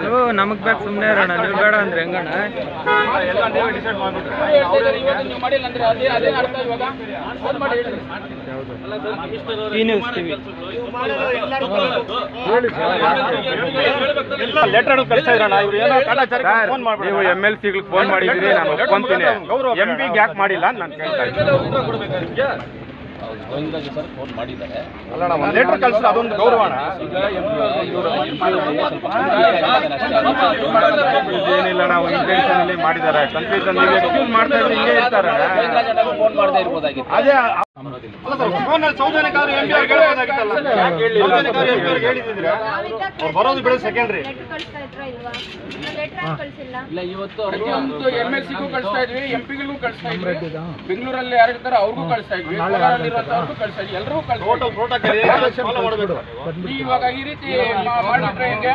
ನೀವು ನಮಗ್ ಬೇಕು ಸುಮ್ಮನೆ ಇರೋಣ ನೀವು ಬೇಡ ಅಂದ್ರೆ ಹೆಂಗಣ್ಣ? ಎಲ್ಲ ನೀವೇ ಡಿಸೈಡ್ ಮಾಡ್ಬಿಟ್ರೆ ಇವತ್ತು ನೀವು ಮಾಡಿಲ್ಲ ಅಂದ್ರೆ ಅದೇ ಅದೇ ಅರ್ಥ ಇವಾಗ ಫೋನ್ ಮಾಡಿ ಹೇಳಿ ಈ ನ್ಯೂಸ್ ಟಿವಿ ಎಲ್ಲ ಲೆಟರ್ ಕಳಿಸ್ತಾ ಇರೋಣ ಇವ್ರು ಏನೋ ಕಾಟಾಚಾರಕ್ಕೆ ಫೋನ್ ಮಾಡ್ಬಿಡಿ ನೀವು ಎಂ ಎಲ್ ಸಿಗಳಿಗೆ ಫೋನ್ ಮಾಡಿದ್ರಿ ನಾನು ಒಪ್ಕೊಂತೀನಿ. ಎಂ ಪಿಗೆ ಯಾಕೆ ಮಾಡಿಲ್ಲ ಅಂತ ನಾನು ಕೇಳ್ತಾ ಇದ್ದೀನಿ. ಅಲ್ಲ ನಾವು ಒಂದು ಲೆಟರ್ ಕಳಿಸಿದ್ರೆ ಅದೊಂದು ಗೌರವಣ ಏನಿಲ್ಲ ನಾವು ಇಂಟೆನ್ಷನ್ ಅಲ್ಲಿ ಮಾಡಿದ್ದಾರೆ. ಕನ್ಫ್ಯೂಷನ್ ನೀವು ಎಕ್ಸ್ಕ್ಯೂಸ್ ಮಾಡ್ತಾ ಇದ್ರೆ ಹಿಂಗೆ ಇರ್ತಾರೆ. ಫೋನ್ ಮಾಡದೇ ಇರ್ಬೋದಾಗಿತ್ತು ಅದೇ ಬರೋದು ಬಿಡೋದು ಸೆಕೆಂಡ್ರಿ ಲೆಟರ್ ಕಳಿಸ್ತಾ ಇದ್ರಾ ಇಲ್ವಾ ಲೆಟರ್ ಕಳಿಸಿಲ್ಲ ಇಲ್ಲ ಇವತ್ತು ಪ್ರತಿಯೊಂದು ಎಲ್ ಸಿಗೂ ಕಳಿಸ್ತಾ ಇದ್ವಿ ಎಂ ಪಿಗಳಿಗೂ ಕಳಿಸ್ತಾ ಇದ್ವಿ. ಬೆಂಗಳೂರಲ್ಲಿ ಯಾರು ಇರ್ತಾರೆ ಅವ್ರಿಗೂ ಕಳಿಸ್ತಾ ಇದ್ವಿ. ಕೋಲಾರಲ್ಲಿರುವಂತವ್ರಿಗೂ ಕಳಿಸ್ತಾ ಇದ್ವಿ. ಎಲ್ಲರಿಗೂ ಕಳಿಸ್ತಾ ಟೋಟಲ್ ಪ್ರೋಟೋಕಾಲ್ ಫಾಲೋ ಮಾಡಬೇಕು ಇದ್ವಿ ಇವಾಗ ಈ ರೀತಿ ಮಾಡ್ಬಿಟ್ರೆ ಹೆಂಗೆ?